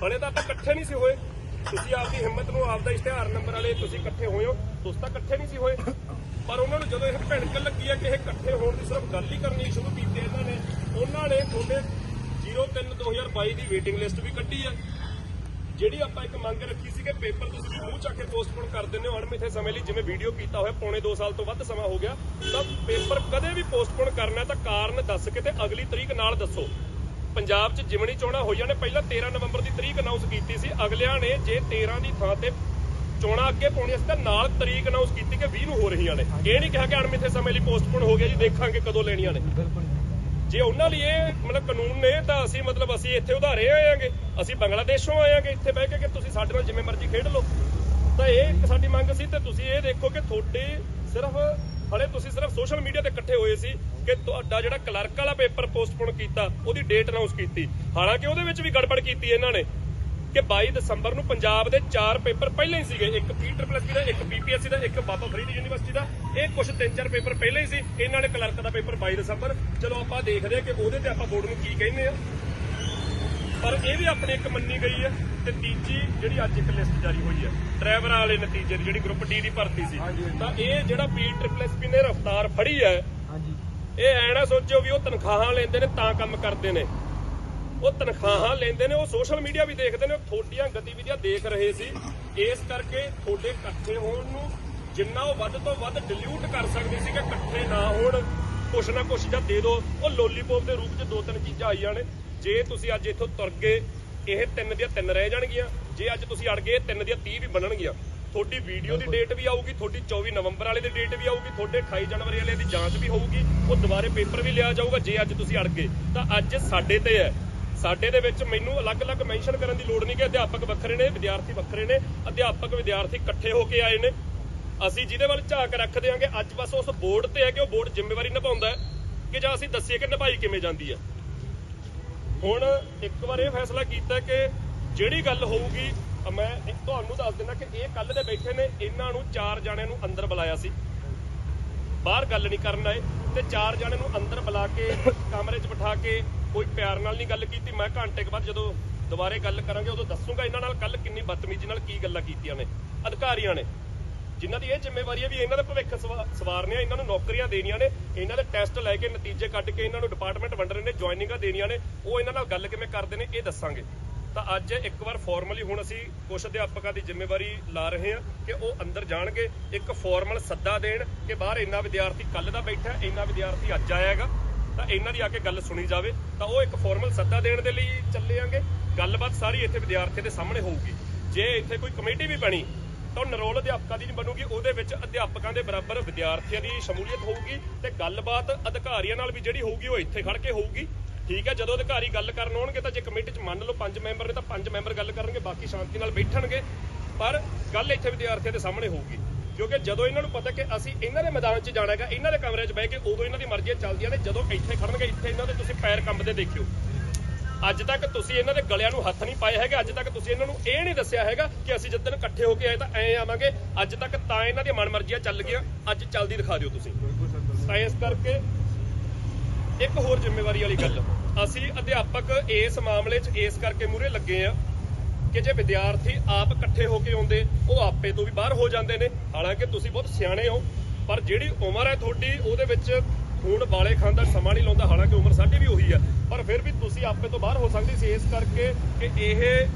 ਬਣੇ ਤਾਂ ਆਪਾਂ ਇਕੱਠੇ ਨਹੀਂ ਸੀ ਹੋਏ। ਤੁਸੀਂ ਆਪਦੀ ਹਿੰਮਤ ਨੂੰ, ਆਪਦਾ ਇਸ਼ਤਿਹਾਰ ਨੰਬਰ ਵਾਲੇ ਤੁਸੀਂ ਇਕੱਠੇ ਹੋਏ ਹੋ। ਤੁਸੀਂ ਤਾਂ ਇਕੱਠੇ ਨਹੀਂ ਸੀ ਹੋਏ। ਪਰ ਉਹਨਾਂ ਨੂੰ ਜਦੋਂ ਇਹ ਭਿਣਕ ਲੱਗੀ ਹੈ ਕਿ ਇਹ ਇਕੱਠੇ ਹੋਣ ਦੀ ਸਿਰਫ ਗੱਲ ਹੀ ਕਰਨੀ ਸ਼ੁਰੂ ਕੀਤੀ ਇਹਨਾਂ ਨੇ, ਉਹਨਾਂ ਨੇ ਤੁਹਾਡੇ 03 2022 ਦੀ ਵੇਟਿੰਗ ਲਿਸਟ ਵੀ ਕੱਢੀ ਹੈ ਜਿਹੜੀ ਆਪਾਂ ਇੱਕ ਮੰਗ ਰੱਖੀ ਸੀ ਕਿ ਪੇਪਰ ਤੁਸੀਂ ਮੂੰਹ ਚੱਕ ਕੇ ਪੋਸਟਪੋਨ ਕਰ ਦਿੰਦੇ ਹੋ ਅਣਮਿੱਥੇ ਸਮੇਂ ਲਈ, ਜਿਵੇਂ ਵੀਡੀਓ ਕੀਤਾ ਹੋਇਆ, ਪੌਣੇ 2 ਸਾਲ ਤੋਂ ਵੱਧ ਸਮਾਂ ਹੋ ਗਿਆ। ਤਾਂ ਪੇਪਰ ਕਦੇ ਵੀ ਪੋਸਟਪੋਨ ਕਰਨਾ ਤਾਂ ਕਾਰਨ ਦੱਸ ਕੇ ਤੇ ਅਗਲੀ ਤਰੀਕ ਨਾਲ ਦੱਸੋ। ਪੰਜਾਬ 'ਚ ਜਿਮਣੀ ਚੋਣਾਂ ਹੋਈਆਂ ਨੇ। ਪਹਿਲਾਂ 13 ਨਵੰਬਰ ਦੀ ਤਰੀਕ ਅਨਾਉਂਸ ਕੀਤੀ ਸੀ। ਅਗਲਿਆਂ ਨੇ ਜੇ 13 ਦੀ ਥਾਂ ਤੇ ਚੋਣਾਂ ਅੱਗੇ ਪਾਉਣੀਆਂ ਸੀ ਤਾਂ ਨਾਲ ਤਰੀਕ ਅਨਾਉਂਸ ਕੀਤੀ ਕਿ 20 ਨੂੰ ਹੋ ਰਹੀਆਂ ਨੇ। ਇਹ ਨਹੀਂ ਕਿਹਾ ਕਿ ਅਣਮਿੱਥੇ ਸਮੇਂ ਲਈ ਪੋਸਟਪੋਨ ਹੋ ਗਿਆ ਜੀ ਦੇਖਾਂਗੇ ਕਦੋਂ ਲੈਣੀਆਂ ਨੇ। ਜੇ। ਉਹਨਾਂ ਲਈ ਇਹ ਮਤਲਬ ਕਾਨੂੰਨ ਨੇ ਤਾਂ ਅਸੀਂ ਮਤਲਬ ਅਸੀਂ ਇੱਥੇ ਉਧਾਰੇ ਆਏਾਂਗੇ ਅਸੀਂ ਬੰਗਲਾਦੇਸ਼ੋਂ ਆਏਾਂਗੇ ਇੱਥੇ ਬਹਿ ਕੇ ਕਿ ਤੁਸੀਂ ਸਾਡੇ ਨਾਲ ਜਿਵੇਂ ਮਰਜ਼ੀ ਖੇਡ ਲਓ। ਤਾਂ ਇਹ ਇੱਕ ਸਾਡੀ ਮੰਗ ਸੀ ਤੇ ਤੁਸੀਂ ਇਹ ਦੇਖੋ ਕਿ ਤੁਹਾਡੇ ਸਿਰਫ ਹਲੇ ਤੁਸੀਂ ਸਿਰਫ ਸੋਸ਼ਲ ਮੀਡੀਆ ਤੇ ਇਕੱਠੇ ਹੋਏ ਸੀ ਕਿ ਤੁਹਾਡਾ ਜਿਹੜਾ ਕਲਰਕ ਵਾਲਾ ਪੇਪਰ ਪੋਸਟਪੋਨ ਕੀਤਾ, ਉਹਦੀ ਡੇਟ ਅਨਾਉਂਸ ਕੀਤੀ। ਹਾਲਾਂਕਿ ਉਹਦੇ ਵਿੱਚ ਵੀ ਗੜਬੜ ਕੀਤੀ ਇਹਨਾਂ ਨੇ ਕਿ 22 ਦਸੰਬਰ ਨੂੰ ਪੰਜਾਬ ਦੇ ਚਾਰ ਪੇਪਰ ਪਹਿਲਾਂ ਹੀ ਸੀਗੇ, ਇੱਕ ਪੀਟਰਪਲਸੀ ਦਾ, ਇੱਕ ਪੀਪੀਐਸਸੀ ਦਾ, ਇੱਕ ਬਾਬਾ ਫਰੀਦ ਯੂਨੀਵਰਸਿਟੀ ਦਾ। ਇਹ ਕੁਝ ਤਿੰਨ ਚਾਰ ਪੇਪਰ ਪਹਿਲਾਂ ਹੀ ਸੀ, ਇਹਨਾਂ ਨੇ ਕਲਰਕ ਦਾ ਪੇਪਰ 22 ਦਸੰਬਰ। ਚਲੋ ਆਪਾਂ ਦੇਖਦੇ ਹਾਂ ਕਿ ਉਹਦੇ ਤੇ ਆਪਾਂ ਬੋਰਡ ਨੂੰ ਕੀ ਕਹਿੰਦੇ ਆ ਪਰ ਇਹ ਵੀ ਆਪਣੀ ਇੱਕ ਮੰਨੀ ਗਈ ਹੈ ਤੇ ਤੀਜੀ ਜਿਹੜੀ ਅੱਜ ਇੱਕ ਲਿਸਟ ਜਾਰੀ ਹੋਈ ਹੈ। ਡਰਾਈਵਰਾਂ ਵਾਲੇ ਨਤੀਜੇ ਦੀ ਜਿਹੜੀ ਗਰੁੱਪ ਡੀ ਦੀ ਭਰਤੀ ਸੀ। ਤਾਂ ਇਹ ਜਿਹੜਾ ਪੀ ਟ੍ਰਿਪਲ ਐਸਪੀ ਨੇ ਰਫਤਾਰ ਫੜੀ ਹੈ ਇਹ ਐ ਨਾ ਸੋਚੋ ਵੀ ਉਹ ਤਨਖਾਹਾਂ ਲੈਂਦੇ ਨੇ ਤਾਂ ਕੰਮ ਕਰਦੇ ਨੇ। ਉਹ ਤਨਖਾਹਾਂ ਲੈਂਦੇ ਨੇ ਉਹ ਸੋਸ਼ਲ ਮੀਡੀਆ ਵੀ ਦੇਖਦੇ ਨੇ ਉਹ ਤੁਹਾਡੀਆਂ ਗਤੀਵਿਧੀਆਂ ਦੇਖ ਰਹੇ ਸੀ। ਇਸ ਕਰਕੇ ਤੁਹਾਡੇ ਇਕੱਠੇ ਹੋਣ ਨੂੰ ਜਿੰਨਾ ਉਹ ਵੱਧ ਤੋਂ ਵੱਧ ਡਿਲੀਟ ਕਰ ਸਕਦੇ ਸੀ ਕਿ ਇਕੱਠੇ ਨਾ ਹੋਣ ਕੁਛ ਨਾ ਕੁਛ ਜਾਂ ਦੇ ਦਿਓ ਉਹ ਲੋਲੀਪੌਪ ਦੇ ਰੂਪ 'ਚ ਦੋ ਤਿੰਨ ਚੀਜ਼ਾਂ ਆਈਆਂ ਨੇ। ਜੇ ਤੁਸੀਂ ਅੱਜ ਇੱਥੋਂ ਤੁਰ ਗਏ ਇਹ ਤਿੰਨ ਦੀਆਂ ਤਿੰਨ ਰਹਿ ਜਾਣਗੀਆਂ। ਜੇ ਅੱਜ ਤੁਸੀਂ ਅੜ ਗਏ ਤਿੰਨ ਦੀਆਂ 30 ਵੀ ਬਣਨਗੀਆਂ। ਤੁਹਾਡੀ ਵੀਡੀਓ ਦੀ ਡੇਟ ਵੀ ਆਊਗੀ ਤੁਹਾਡੀ 24 ਨਵੰਬਰ ਵਾਲੇ ਦੀ ਡੇਟ ਵੀ ਆਊਗੀ ਤੁਹਾਡੇ 28 ਜਨਵਰੀ ਵਾਲੇ ਦੀ ਜਾਂਚ ਵੀ ਹੋਊਗੀ ਉਹ ਦੁਬਾਰੇ ਪੇਪਰ ਵੀ ਲਿਆ ਜਾਊਗਾ ਜੇ ਅੱਜ ਤੁਸੀਂ ਅੜ ਗਏ। ਤਾਂ ਅੱਜ ਸਾਡੇ ਤੇ ਹੈ। ਸਾਡੇ ਦੇ ਵਿੱਚ ਮੈਨੂੰ ਅਲੱਗ-ਅਲੱਗ ਮੈਂਸ਼ਨ ਕਰਨ ਦੀ ਲੋੜ ਨਹੀਂ ਕਿ ਅਧਿਆਪਕ ਵੱਖਰੇ ਨੇ ਵਿਦਿਆਰਥੀ ਵੱਖਰੇ ਨੇ ਅਧਿਆਪਕ ਵਿਦਿਆਰਥੀ ਇਕੱਠੇ ਹੋ ਕੇ ਆਏ ਨੇ। ਅਸੀਂ ਜਿਹਦੇ ਵੱਲ ਝਾਕ ਰੱਖਦੇ ਆਂਗੇ ਅੱਜ ਬਸ ਉਸ ਬੋਰਡ ਤੇ ਹੈ ਕਿ ਉਹ ਬੋਰਡ ਜ਼ਿੰਮੇਵਾਰੀ ਨਿਭਾਉਂਦਾ ਹੈ ਕਿ ਜਾਂ ਅਸੀਂ ਦੱਸੀਏ ਕਿ ਨਿਭਾਈ ਕਿਵੇਂ ਜਾਂਦੀ ਹੈ। ਹੁਣ ਇੱਕ ਵਾਰ ਇਹ ਫੈਸਲਾ ਕੀਤਾ ਕਿ ਜਿਹੜੀ ਗੱਲ ਹੋਊਗੀ ਮੈਂ ਤੁਹਾਨੂੰ ਦੱਸ ਦਿੰਦਾ ਕਿ ਇਹ ਕੱਲ ਦੇ ਬੈਠੇ ਨੇ, ਇਹਨਾਂ ਨੂੰ ਚਾਰ ਜਣਿਆਂ ਨੂੰ ਅੰਦਰ ਬੁਲਾਇਆ ਸੀ। ਬਾਹਰ ਗੱਲ ਨਹੀਂ ਕਰਨ ਆਏ ਤੇ ਚਾਰ ਜਣਿਆਂ ਨੂੰ ਅੰਦਰ ਬੁਲਾ ਕੇ, ਕਮਰੇ 'ਚ ਬਿਠਾ ਕੇ ਕੋਈ ਪਿਆਰ ਨਾਲ ਨਹੀਂ ਗੱਲ ਕੀਤੀ। ਮੈਂ ਘੰਟੇ ਕੁ ਬਾਅਦ ਜਦੋਂ ਦੁਬਾਰੇ ਗੱਲ ਕਰਾਂਗੇ, ਉਦੋਂ ਦੱਸੂਗਾ ਇਹਨਾਂ ਨਾਲ ਕੱਲ ਕਿੰਨੀ ਬਦਤਮੀਜ਼ੀ ਨਾਲ ਕੀ ਗੱਲਾਂ ਕੀਤੀਆਂ ਨੇ, ਅਧਿਕਾਰੀਆਂ ਨੇ। ਜਿਨ੍ਹਾਂ ਦੀ ਇਹ ਜ਼ਿੰਮੇਵਾਰੀ ਹੈ ਵੀ ਇਹਨਾਂ ਦਾ ਭਵਿੱਖ ਸਵਾ- ਸਵਾਰਨੇ ਆ, ਇਹਨਾਂ ਨੂੰ ਨੌਕਰੀਆਂ ਦੇਣੀਆਂ ਨੇ, ਇਹਨਾਂ ਦੇ ਟੈਸਟ ਲੈ ਕੇ ਨਤੀਜੇ ਕੱਢ ਕੇ ਇਹਨਾਂ ਨੂੰ ਡਿਪਾਰਟਮੈਂਟ ਵੰਡ ਰਹੇ ਨੇ ਜੁਆਇਨਿੰਗਾਂ ਦੇਣੀਆਂ ਨੇ, ਉਹ ਇਹਨਾਂ ਨਾਲ ਗੱਲ ਕਿਵੇਂ ਕਰਦੇ ਨੇ, ਇਹ ਦੱਸਾਂਗੇ। ਤਾਂ ਅੱਜ ਇੱਕ ਵਾਰ ਫਾਰਮਲੀ ਹੁਣ ਅਸੀਂ ਕੁਝ ਅਧਿਆਪਕਾਂ ਦੀ ਜ਼ਿੰਮੇਵਾਰੀ ਲਾ ਰਹੇ ਹਾਂ ਕਿ ਉਹ ਅੰਦਰ ਜਾਣਗੇ, ਇੱਕ ਫਾਰਮਲ ਸੱਦਾ ਦੇਣ ਕਿ ਬਾਹਰ ਇੰਨਾ ਵਿਦਿਆਰਥੀ ਕੱਲ ਦਾ ਬੈਠਾ, ਇੰਨਾ ਵਿਦਿਆਰਥੀ ਅੱਜ ਆਇਆਗਾ ਤਾਂ ਇਹਨਾਂ ਦੀ ਆ ਕੇ ਗੱਲ ਸੁਣੀ ਜਾਵੇ। ਤਾਂ ਉਹ ਇੱਕ ਫਾਰਮਲ ਸੱਦਾ ਦੇਣ ਦੇ ਲਈ ਚੱਲੇ ਆਂਗੇ। ਗੱਲਬਾਤ ਸਾਰੀ ਇੱਥੇ ਵਿਦਿਆਰਥੀਆਂ ਦੇ ਸਾਹਮਣੇ ਹੋਊਗੀ। ਜੇ ਇੱਥੇ ਕੋਈ ਕਮੇਟੀ ਵੀ ਬਣੀ ਤਾਂ ਨਰੋਲ ਅਧਿਆਪਕਾਂ ਦੀ ਨਹੀਂ ਬਣੂਗੀ, ਉਹਦੇ ਵਿੱਚ ਅਧਿਆਪਕਾਂ ਦੇ ਬਰਾਬਰ ਵਿਦਿਆਰਥੀਆਂ ਦੀ ਸ਼ਮੂਲੀਅਤ ਹੋਊਗੀ ਤੇ ਗੱਲਬਾਤ ਅਧਿਕਾਰੀਆਂ ਨਾਲ ਵੀ ਜਿਹੜੀ ਹੋਊਗੀ, ਉਹ ਇੱਥੇ ਖੜ ਕੇ ਹੋਊਗੀ। ਠੀਕ ਹੈ, ਜਦੋਂ ਅਧਿਕਾਰੀ ਗੱਲ ਕਰਨ ਆਉਣਗੇ ਤਾਂ ਜੇ ਕਮੇਟੀ 'ਚ ਮੰਨ ਲਓ ਪੰਜ ਮੈਂਬਰ ਨੇ ਤਾਂ ਪੰਜ ਮੈਂਬਰ ਗੱਲ ਕਰਨਗੇ, ਬਾਕੀ ਸ਼ਾਂਤੀ ਨਾਲ ਬੈਠਣਗੇ। ਪਰ ਗੱਲ ਇੱਥੇ ਵਿਦਿਆਰਥੀਆਂ ਦੇ ਸਾਹਮਣੇ ਹੋਊਗੀ, ਕਿਉਂਕਿ ਜਦੋਂ ਇਹਨਾਂ ਨੂੰ ਪਤਾ ਕਿ ਅਸੀਂ ਇਹਨਾਂ ਦੇ ਮੈਦਾਨ 'ਚ ਜਾਣਾ ਹੈਗਾ, ਇਹਨਾਂ ਦੇ ਕਮਰੇ 'ਚ ਬਹਿ ਕੇ ਉਦੋਂ ਇਹਨਾਂ ਦੀ ਮਰਜ਼ੀਆਂ ਚੱਲਦੀਆਂ ਨੇ, ਜਦੋਂ ਇੱਥੇ ਖੜਨਗੇ ਇੱਥੇ ਇਹਨਾਂ ਦੇ ਤੁਸੀਂ ਪੈਰ ਕੰਬਦੇ ਦੇਖਿਓ। ਅੱਜ ਤੱਕ ਤੁਸੀਂ ਇਹਨਾਂ ਦੇ ਗਲਿਆਂ ਨੂੰ ਹੱਥ ਨਹੀਂ ਪਾਏ ਹੈਗੇ, ਅੱਜ ਤੱਕ ਤੁਸੀਂ ਇਹਨਾਂ ਨੂੰ ਇਹ ਨਹੀਂ ਦੱਸਿਆ ਹੈਗਾ ਕਿ ਅਸੀਂ ਜਦੋਂ ਇਕੱਠੇ ਹੋ ਕੇ ਆਏ ਤਾਂ ਐਂ ਆਵਾਂਗੇ, ਅੱਜ ਤੱਕ ਤਾਂ ਇਹਨਾਂ ਦੀਆਂ ਮਨਮਰਜ਼ੀਆਂ ਚੱਲ ਗਈਆਂ, ਅੱਜ ਚੱਲਦੀ ਦਿਖਾ ਦਿਓ ਤੁਸੀਂ। ਤਾਂ ਇਸ ਕਰਕੇ ਇੱਕ ਹੋਰ ਜ਼ਿੰਮੇਵਾਰੀ ਵਾਲੀ ਗੱਲ, ਅਸੀਂ ਅਧਿਆਪਕ ਇਸ ਮਾਮਲੇ 'ਚ ਇਸ ਕਰਕੇ ਮੂਰੇ ਲੱਗੇ ਆ ਕਿ ਜੇ ਵਿਦਿਆਰਥੀ ਆਪ ਇਕੱਠੇ ਹੋ ਕੇ ਆਉਂਦੇ, ਉਹ ਆਪੇ ਤੋਂ ਵੀ ਬਾਹਰ ਹੋ ਜਾਂਦੇ ਨੇ। ਹਾਲਾਂਕਿ ਤੁਸੀਂ ਬਹੁਤ ਸਿਆਣੇ ਹੋ, ਪਰ ਜਿਹੜੀ ਉਮਰ ਹੈ ਤੁਹਾਡੀ, ਉਹਦੇ ਵਿੱਚ ਹੁਣ ਵਾਲੇ ਖਾਣ ਦਾ ਸਮਾਂ ਨਹੀਂ ਲਾਉਂਦਾ। ਹਾਲਾਂਕਿ ਉਮਰ ਸਾਡੀ ਵੀ ਉਹੀ ਆ ਪਰ ਫਿਰ ਵੀ ਤੁਸੀਂ ਆਪੇ ਤੋਂ ਬਾਹਰ ਹੋ ਸਕਦੀ ਸੀ। ਇਸ ਕਰਕੇ ਕਿ ਇਹ